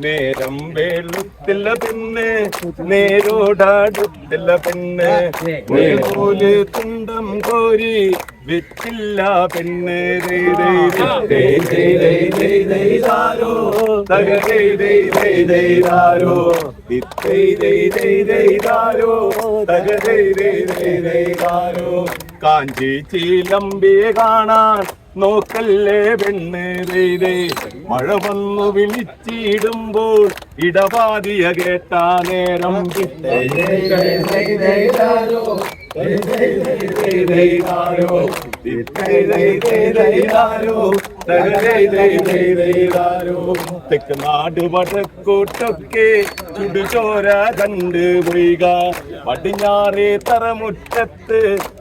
നേരം വെളുത്തില്ല പിന്നെ നേരോടാടുത്തില്ല പിന്നെ നേരോൽ തുണ്ടം കോരി വിറ്റില്ല പിന്നെ തകരോ കാഞ്ചി ചീലമ്പിയെ കാണാൻ നോക്കല്ലേ പെണ്ണ് ദൈതേ മഴ വന്നു വിളിച്ചിടുമ്പോൾ ഇടപാതിയ കേട്ടാ നേരം തെക്ക് വടക്കോട്ടൊക്കെ ചുടുചോര കണ്ട് പോയിക പടിഞ്ഞാറേ തറമുറ്റത്ത്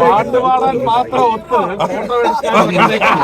പാട്ട് പാടാൻ മാത്രം ഒത്ത് ഫോട്ടോ എടുക്കാൻ